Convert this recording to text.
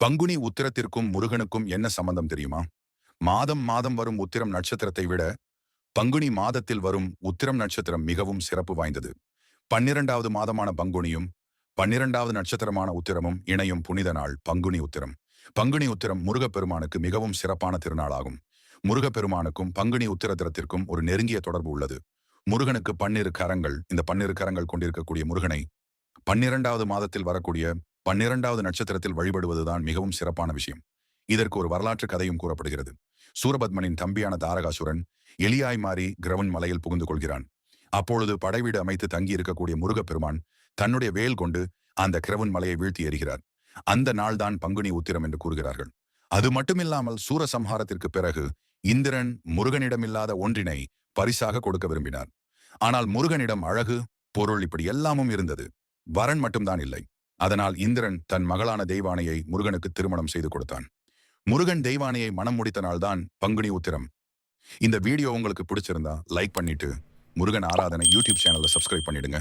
பங்குனி உத்திரத்திற்கும் முருகனுக்கும் என்ன சம்பந்தம் தெரியுமா? மாதம் மாதம் வரும் உத்திரம் நட்சத்திரத்தை விட பங்குனி மாதத்தில் வரும் உத்திரம் நட்சத்திரம் மிகவும் சிறப்பு வாய்ந்தது. பன்னிரண்டாவது மாதமான பங்குனியும் பன்னிரண்டாவது நட்சத்திரமான உத்திரமும் இணையும் புனித நாள் பங்குனி உத்திரம். பங்குனி உத்திரம் முருகப்பெருமானுக்கு மிகவும் சிறப்பான திருநாளாகும் முருகப்பெருமானுக்கும் பங்குனி உத்திரத்திரத்திற்கும் ஒரு நெருங்கிய தொடர்பு உள்ளது. முருகனுக்கு பன்னிரு கரங்கள் இந்த பன்னிரு கரங்கள் கொண்டிருக்கக்கூடிய முருகனை பன்னிரண்டாவது மாதத்தில் வரக்கூடிய பன்னிரண்டாவது நட்சத்திரத்தில் வழிபடுவதுதான் மிகவும் சிறப்பான விஷயம். இதற்கு ஒரு வரலாற்று கதையும் கூறப்படுகிறது. சூரபத்மனின் தம்பியான தாரகாசுரன் எலியாய் மாறி கிரவன் மலையில் புகுந்து கொள்கிறான். அப்பொழுது படைவீடு அமைத்து தங்கி இருக்கக்கூடிய முருகப்பெருமான் தன்னுடைய வேல் கொண்டு அந்த கிரவன் மலையை வீழ்த்தி எறிகிறார். அந்த நாள்தான் பங்குனி உத்திரம் என்று கூறுகிறார்கள். அது மட்டுமில்லாமல் சூரசம்ஹாரத்திற்கு பிறகு இந்திரன் முருகனிடமில்லாத ஒன்றினை பரிசாக கொடுக்க விரும்பினார். ஆனால் முருகனிடம் அழகு பொருள் இப்படி எல்லாமும் இருந்தது. வரன் மட்டும்தான் இல்லை. அதனால் இந்திரன் தன் மகளான தெய்வானையை முருகனுக்கு திருமணம் செய்து கொடுத்தான். முருகன் தெய்வானையை மனம் முடித்த நாள்தான் பங்குனி உத்திரம். இந்த வீடியோ உங்களுக்கு பிடிச்சிருந்தா லைக் பண்ணிட்டு முருகன் ஆராதனை யூடியூப் சேனலை சப்ஸ்கிரைப் பண்ணிடுங்க.